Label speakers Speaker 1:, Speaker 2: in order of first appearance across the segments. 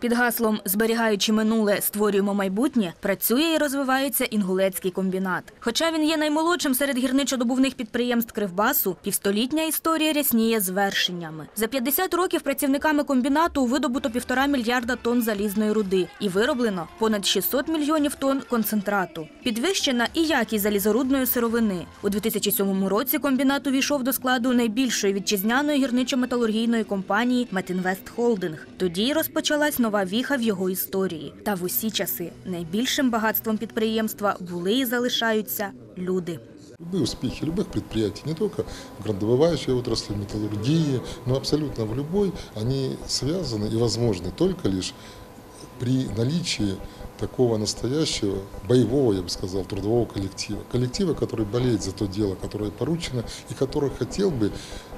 Speaker 1: Під гаслом Зберігаючи минуле, створюємо майбутнє працює і розвивається інгулецький комбінат. Хоча він є наймолодшим серед гірничодобувних підприємств Кривбасу, півстолітня історія рясніє звершеннями. За 50 років працівниками комбінату видобуто півтора мільярда тонн залізної руди і вироблено понад 600 мільйонів тонн концентрату. Підвищена і якість залізорудної сировини. У 2007 році комбінат увійшов до складу найбільшої вітчизняної гірничо-металургійної компанії Метінвест Холдинг. Тоді розпочалась нова віха в його історії. Та в усі часи найбільшим багатством підприємства були і залишаються люди.
Speaker 2: Любые успехи любых предприятий, не только в градобывающей отрасли, в металлургии, но абсолютно в любой, они связаны и возможны только лишь при наличии такого настоящего, боевого, я бы сказал, трудового коллектива. Коллектива, который болеет за то дело, которое поручено, и который хотел бы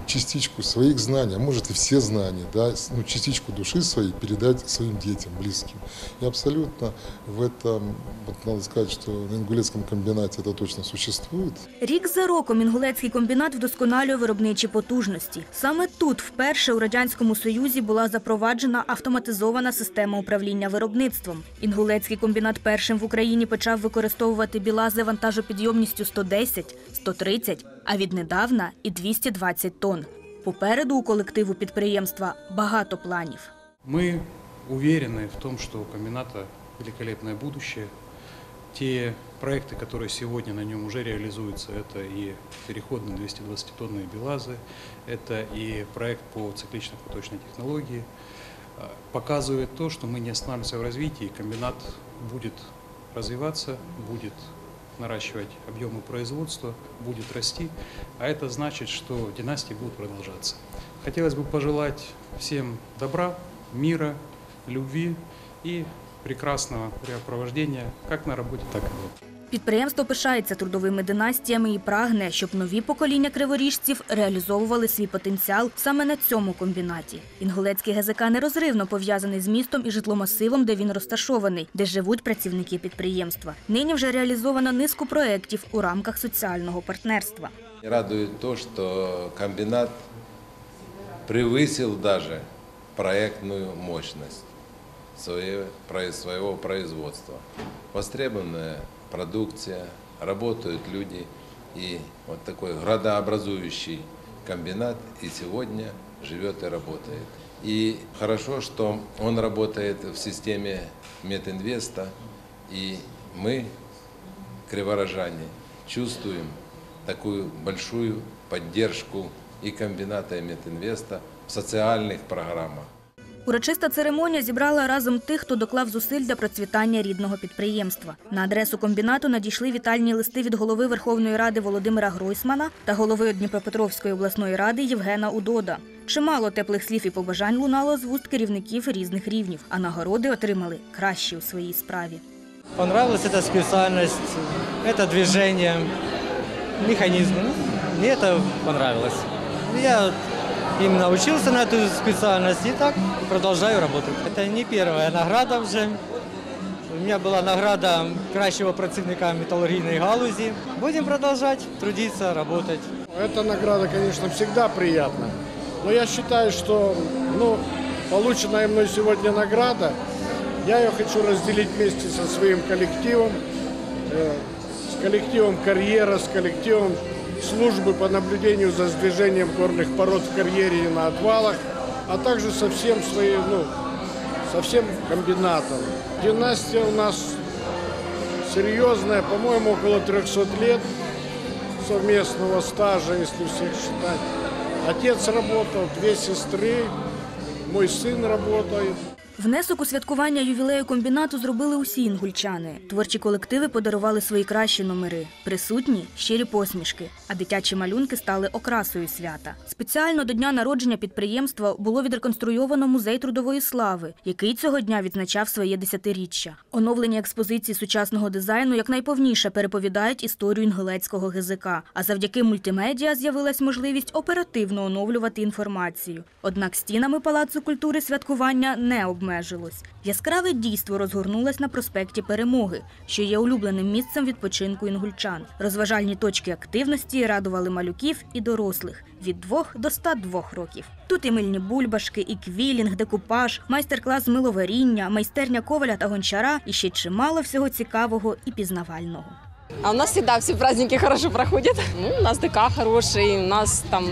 Speaker 2: частичку своих знаний, а может и все знания, да, ну, частичку души своей передать своим детям, близким. И абсолютно в этом, вот надо сказать, что на Ингулецком комбинате это точно существует.
Speaker 1: Рік за роком інгулецький комбінат вдосконалює виробничі потужності. Саме тут вперше у радянському союзі була запроваджена автоматизована система управління виробництвом. Інгулецький комбінат першим в Україні почав використовувати білази вантажопідйомністю 110, 130, а віднедавна і 220 тонн. Попереду у колективу підприємства багато планів.
Speaker 3: Мы уверены в том, что у комбината великолепное будущее. Те проекты, которые сегодня на нем уже реализуются, это и переход на 220-тонные белазы, это и проект по циклично-поточной технологии, э, показывает то, что мы не останавливаемся в развитии, комбинат будет развиваться, будет наращивать объемы производства, будет расти, а это значит, что династии будут продолжаться. Хотелось бы пожелать всем добра, мира, любви и прекрасного времяпровождения как на работе, так и дома.
Speaker 1: Підприємство пишається трудовими династіями і прагне, щоб нові покоління криворіжців реалізовували свій потенціал саме на цьому комбінаті. Інгулецький ГЗК нерозривно пов'язаний з містом і житломасивом, де він розташований, де живуть працівники підприємства. Нині вже реалізовано низку проєктів у рамках соціального партнерства.
Speaker 4: Радует то, что комбинат превысил даже проектную мощность своего производства. Востребованная продукция, работают люди, и вот такой градообразующий комбинат и сегодня живет и работает. И хорошо, что он работает в системе Метинвеста, и мы, криворожане, чувствуем такую большую поддержку и комбината, и Метинвеста в социальных программах.
Speaker 1: Урочиста церемонія зібрала разом тих, хто доклав зусиль для процвітання рідного підприємства. На адресу комбінату надійшли вітальні листи від голови Верховної Ради Володимира Гройсмана та голови Дніпропетровської обласної ради Євгена Удода. Чимало теплих слів і побажань лунало з вуст керівників різних рівнів, а нагороди отримали кращі у своїй справі.
Speaker 5: Понравилась эта специальность, это движение, механизм. Ну, Мне это понравилось. Я именно учился на эту специальность и так продолжаю работать. Это не первая награда вже. У меня была награда кращего працівника металлургийной галузі. Будем продолжать трудиться, работать.
Speaker 6: Эта награда, конечно, всегда приятна. Но я считаю, что ну, полученная мной сегодня награда, я ее хочу разделить вместе со своим коллективом, э, с коллективом карьера, с коллективом службы по наблюдению за сдвижением горных пород в карьере и на отвалах, а также со всем своим, ну, со всем комбинатом. Династия у нас серьезная, по-моему, около 300 лет совместного стажа, если всех считать. Отец работал, две сестры, мой сын работает.
Speaker 1: Внесок у святкування ювілею комбінату зробили усі інгульчани. Творчі колективи подарували свої кращі номери. Присутні щирі посмішки, а дитячі малюнки стали окрасою свята. Спеціально до дня народження підприємства було відреконструйовано музей трудової слави, який цього дня відзначав своє десятиріччя. Оновлені експозиції сучасного дизайну якнайповніше переповідають історію інгулецького ГЗК. А завдяки мультимедіа з'явилась можливість оперативно оновлювати інформацію. Однак стінами палацу культури святкування не обмежено. Обмежилось. Яскраве дійство розгорнулось на проспекті Перемоги, що є улюбленим місцем відпочинку інгульчан. Розважальні точки активності радували малюків і дорослих від 2 до 102 років. Тут і мильні бульбашки, і квілінг, декупаж, майстер-клас миловаріння, майстерня коваля та гончара і ще чимало всього цікавого і пізнавального.
Speaker 7: А у нас всегда все праздники хорошо проходят. Ну, у нас ДК хороший, у нас там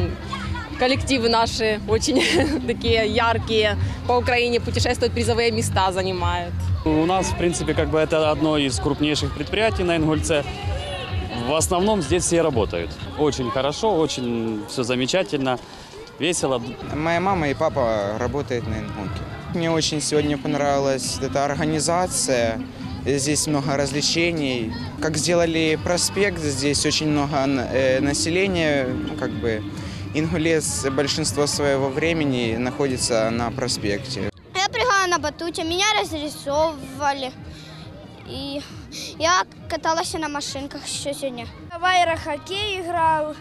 Speaker 7: коллективы наши очень такие яркие. По Украине путешествуют, призовые места занимают.
Speaker 8: У нас, в принципе, как бы это одно из крупнейших предприятий на Ингульце. В основном здесь все работают. Очень хорошо, очень все замечательно, весело.
Speaker 9: Моя мама и папа работают на Ингулке. Мне очень сегодня понравилась эта организация. Здесь много развлечений. Как сделали проспект, здесь очень много э, населения. Как бы Ингулец большинство своего времени находится на проспекте.
Speaker 10: Я прыгала на батуте, меня разрисовывали. И я каталась на машинках еще сегодня.
Speaker 11: В аэрохоккей играл,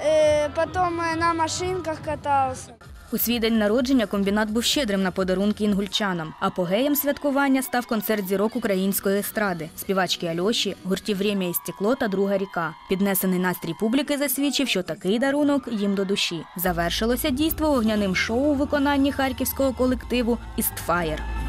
Speaker 11: э, потом э, на машинках катался.
Speaker 1: У свій день народження комбінат був щедрим на подарунки інгульчанам. Апогеєм святкування став концерт зірок української естради, співачки Альоші, гуртів «Врем'я і стекло» та Друга ріка. Піднесений настрій публіки засвідчив, що такий дарунок їм до душі. Завершилося дійство вогняним шоу у виконанні харківського колективу «Істфаєр».